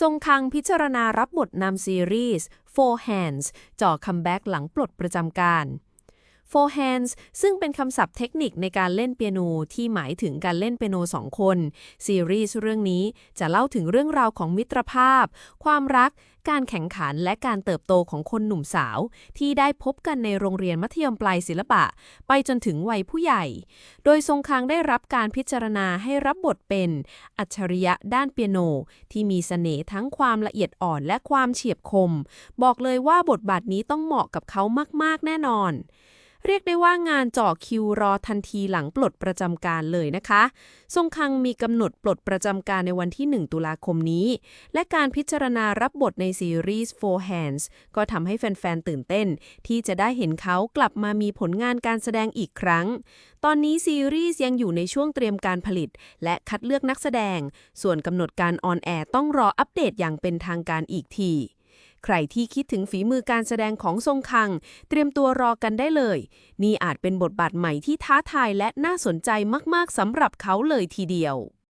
ทรงคังพิจารณารับบทนำซีรีส์ Four Hands จ่อคัมแบ็กหลังปลดประจำการ Four Hands ซึ่งเป็นคำศัพท์เทคนิคในการเล่นเปียโนที่หมายถึงการเล่นเปียโนสองคน ซีรีส์เรื่องนี้จะเล่าถึงเรื่องราวของมิตรภาพ ความรัก การแข่งขันและการเติบโตของคนหนุ่มสาว ที่ได้พบกันในโรงเรียนมัธยมปลายศิลปะ ไปจนถึงวัยผู้ใหญ่ โดยทรงคังได้รับการพิจารณาให้รับบทเป็น อัจฉริยะด้านเปียโน ที่มีเสน่ห์ทั้งความละเอียดอ่อนและความเฉียบคม บอกเลยว่าบทบาทนี้ต้องเหมาะกับเขามาก ๆ แน่นอน เรียกได้ว่างานเจ่อคิวรอทันทีหลังปลดประจำการเลยนะคะทรงคังมีกำหนดปลดประจำการในวันที่ 1 ตุลาคมนี้ และการพิจารณารับบทในซีรีส์ Four Hands ก็ทำให้แฟน ๆ ตื่นเต้น ที่จะได้เห็นเขากลับมามีผลงานการแสดงอีกครั้ง ตอนนี้ซีรีส์ยังอยู่ในช่วงเตรียมการผลิต และคัดเลือกนักแสดง ส่วนกำหนดการออนแอร์ต้องรออัปเดตอย่างเป็นทางการอีกที ใครที่คิดถึงฝีมือการแสดงของทรงคัง เตรียมตัวรอกันได้เลย นี่อาจเป็นบทบาทใหม่ที่ท้าทายและน่าสนใจมาก ๆสำหรับเขาเลยทีเดียว